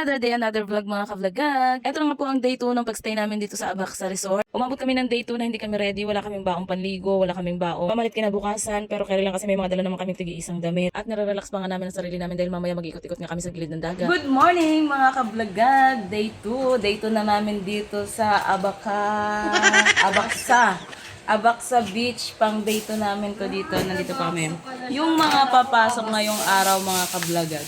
Another day, another vlog mga kavlagag. Ito na nga po ang day 2 ng pagstay namin dito sa Abax sa resort. Umabot kami ng day 2 na hindi kami ready. Wala kaming baong panligo, wala kaming baong pamalit kinabukasan. Pero kaya lang kasi may mga dala naman kaming tigi isang damit. At nare-relax pa nga namin ang sarili namin dahil mamaya mag-ikot-ikot nga kami sa gilid ng dagat. Good morning mga kavlagag! Day 2. Day 2 na namin dito sa Abaka... Abaksa. Abaksa Beach, pang day 2 namin to dito. Nandito pa kami. Yung mga papasok ngayong araw mga kablagag.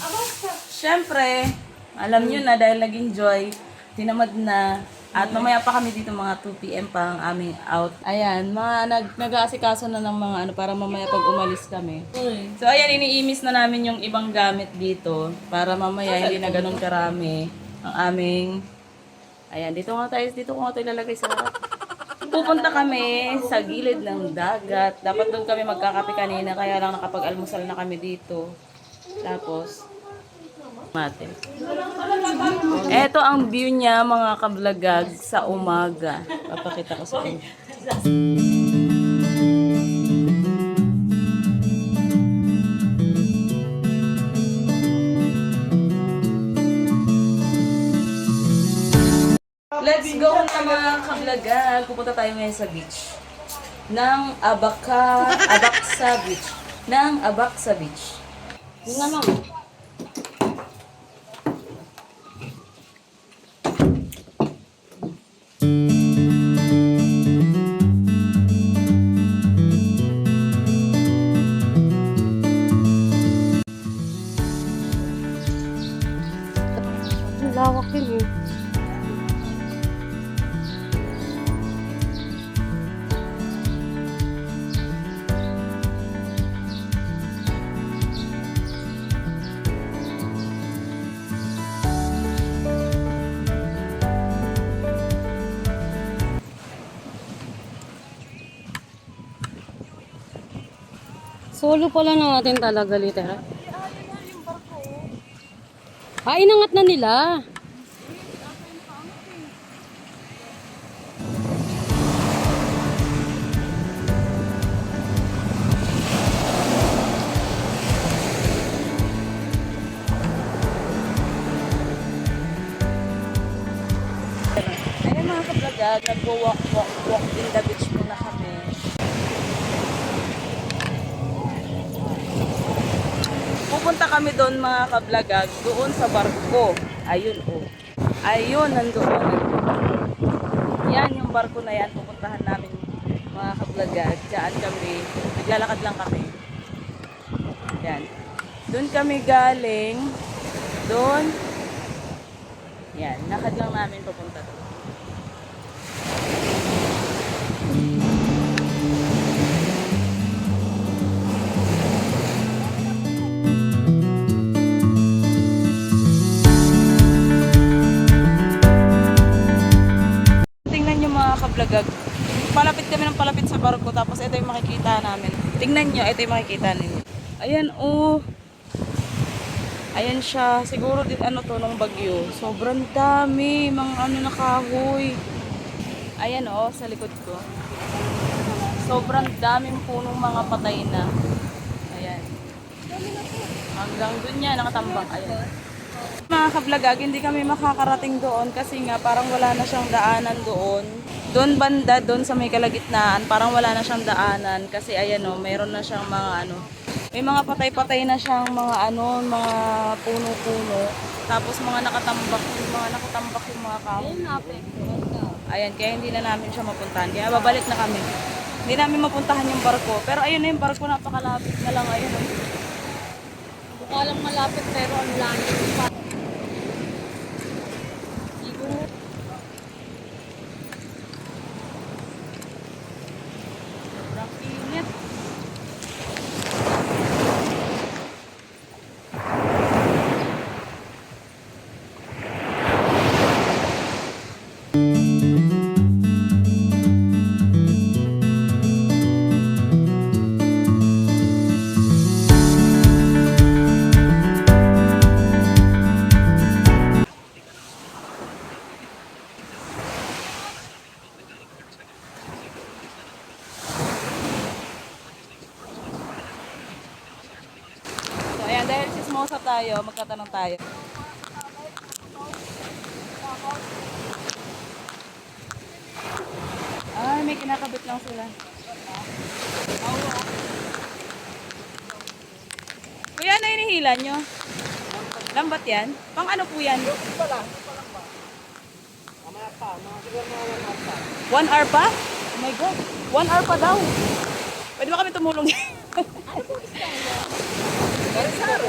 Siyempre, alam nyo na dahil nag-enjoy, tinamad na. At mamaya pa kami dito mga 2 p.m. pa ang aming out. Ayan, mga nag nag-aasikaso na ng mga ano para mamaya pag umalis kami. So ayan, iniimis na namin yung ibang gamit dito para mamaya hindi na ganun karami ang aming Ayan, dito nga tayo, dito ko nga tayo ilalagay sa harap. Pupunta kami sa gilid ng dagat. Dapat doon kami magkakape kanina, kaya lang nakapag-almusal na kami dito. Tapos, mate. Ito ang view niya mga kablagag sa umaga. Papakita ko sa inyo. Let's go na mga kablagag. Pupunta tayo ngayon sa beach. Ng Abaka, Abaksa Beach. Ng Abaksa Beach. Yung nga ma'am. Solo pala natin talaga, literal. Ah, inangat na nila. Ayun mga kablagag, nagwo-walk, kami doon mga kablagag, doon sa barko. Ayun oh. Ayun, nandoon. Yan yung barko na yan, pupuntahan namin mga kablagag. Diyan kami, naglalakad lang kami. Yan. Doon kami galing. Doon. Yan, lakad lang namin papunta doon. Tingnan nyo, ito yung makikita ninyo. Ayan, oh. Ayan siya. Siguro din ano to nung bagyo. Sobrang dami. Mga ano na kahoy. Ayan oh, sa likod ko. Sobrang daming punong mga patay na. Ayan. Hanggang dun yan, nakatambak. Ayan. Mga kablagag, hindi kami makakarating doon kasi nga parang wala na siyang daanan doon. Doon banda, doon sa may kalagitnaan, parang wala na siyang daanan kasi ayan o, mayroon na siyang mga ano, may mga patay-patay na siyang mga ano, mga puno-puno. Tapos mga nakatambak, yung mga nakatambak yung mga kahoy. Ayan, kaya hindi na namin siya mapuntahan. Kaya babalik na kami. Hindi namin mapuntahan yung barko. Pero ayun na yung barko, napakalapit na lang. Ayun, oh. Mukha lang malapit pero ang langit pa. tayo, magtatanong tayo. Ay, may kinakabit lang sila. Kuya, ano hinihila nyo? Lambat yan? Pang ano po yan? One hour pa? Oh my God. One hour pa daw. Pwede ba kami tumulong? ano po isda? Garisaro.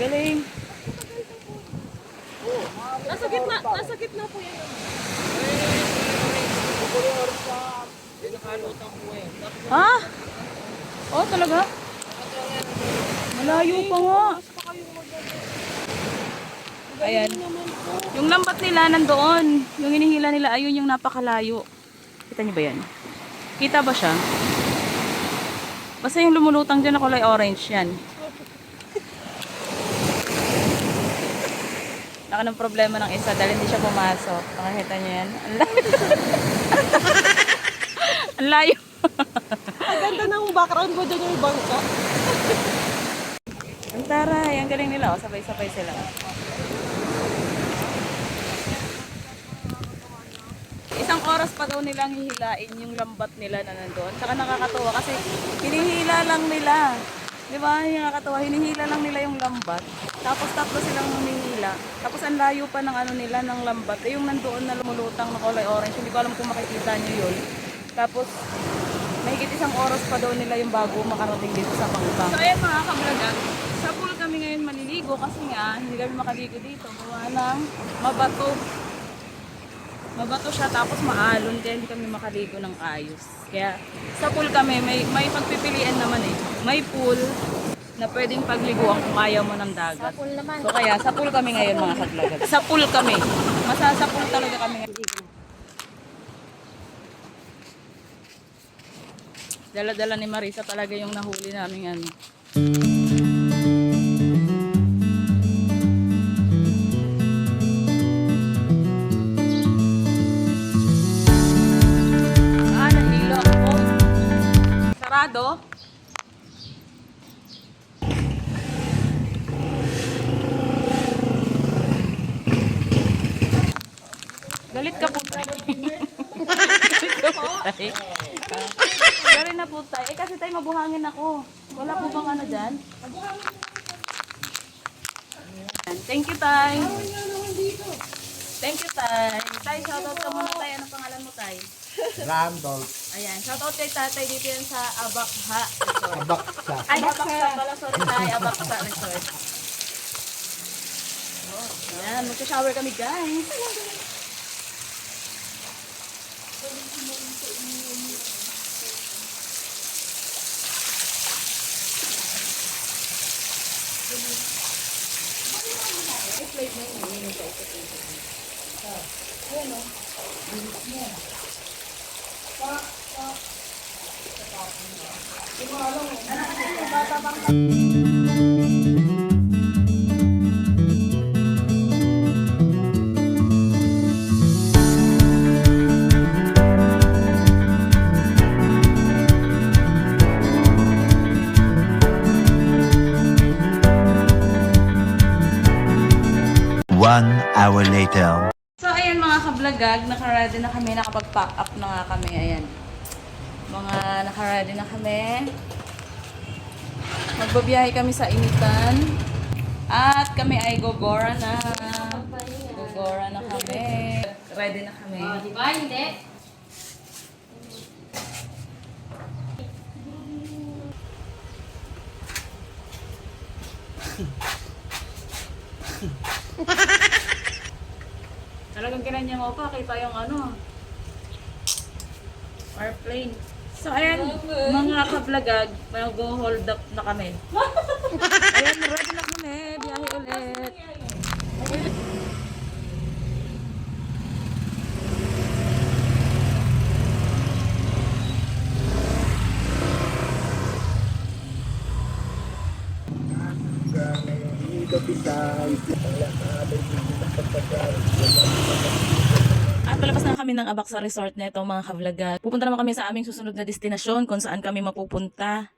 Galing. Nasa gitna, nasa gitna po yan. Ha? Oh, talaga? Malayo pa nga. Ayan. Yung lambat nila nandoon. Yung inihila nila, ayun yung napakalayo. Kita niyo ba yan? Kita ba siya? Basta yung lumulutang dyan na kulay orange yan. Naka ng problema ng isa dahil hindi siya pumasok. Nakakita niyo yan? Ang layo. Ang layo. Ang ganda ng background mo dyan yung bangka. Ang taray, ang galing nila. Oh, sabay-sabay sila. Isang oras pa daw nilang hihilain yung lambat nila na nandoon. Tsaka nakakatuwa kasi hinihila lang nila. Di ba? Yung nakakatuwa, hinihila lang nila yung lambat. Tapos tatlo silang hinihila. Tapos ang layo pa ng ano nila ng lambat. Eh, yung nandoon na lumulutang na kulay orange. Hindi ko alam kung makikita nyo yun. Tapos, mahigit isang oras pa daw nila yung bago makarating dito sa Pangpang. So ayan mga kablaga, sa pool kami ngayon maliligo kasi nga hindi kami makaligo dito. Gawa ng mabato. Mabato siya tapos maalon kaya hindi kami makaligo ng ayos. Kaya sa pool kami may, may pagpipilian naman eh. May pool na pwedeng pagliguan kung ayaw mo ng dagat. Pool naman. So kaya sa pool kami ngayon mga kablaga. Sa pool kami. Masasa pool talaga kami ngayon. Dala-dala ni Marisa talaga yung nahuli namin ano. Na po tayo. Eh kasi tayo mabuhangin ako. Wala po bang ano dyan? Thank you, Tay. Thank you, Tay. Tay, shoutout ka muna, Tay. Ano pangalan mo, Tay? Randolph Ayan, shoutout kay Tatay dito yan sa Abakha Resort. Abaksa. Ay, Abaksa pala. Sorry, Tay. Abaksa Resort. Oh, ayan, magsha-shower kami, guys. I-plate mo yung minum sa isa't isa. So, ayan o. Bilis mo. Pa, pa. Sa tapon mo. Hindi mo alam pang. One hour later. So, ayan mga kablagag, naka-ready na kami, nakapag-pack up na nga kami, ayan. Mga naka-ready na kami. Magbabiyahe kami sa initan. At kami ay gogora na. Gogora na kami. Ready na kami. Di ba? Hindi. Talagang kinanya mo pa, kita yung ano. Airplane. So, ayan, mga kablagag, mag-hold up na kami. ayan, ready na kami. Biyahe ulit. Palabas na kami ng abak sa resort neto mga kavlagat. Pupunta naman kami sa aming susunod na destinasyon kung saan kami mapupunta.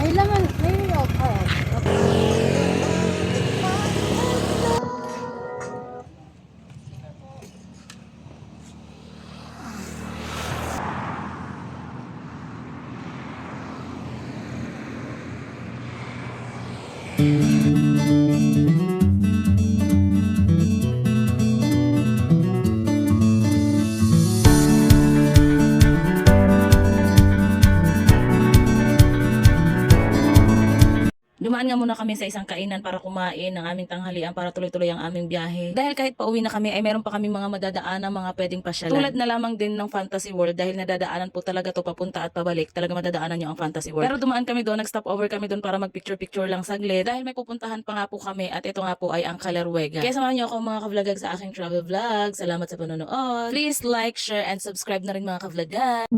Kailangan, may nga muna kami sa isang kainan para kumain ng aming tanghalian para tuloy-tuloy ang aming biyahe. Dahil kahit pauwi na kami ay meron pa kami mga madadaanan, mga pwedeng pasyalan. Tulad na lamang din ng Fantasy World dahil nadadaanan po talaga to papunta at pabalik. Talaga madadaanan nyo ang Fantasy World. Pero dumaan kami doon, nag-stop over kami doon para mag-picture-picture lang saglit dahil may pupuntahan pa nga po kami at ito nga po ay ang Kalerwega. Kaya samahan nyo ako mga kavlagag sa aking travel vlog. Salamat sa panonood. Please like, share, and subscribe na rin mga kavlagag.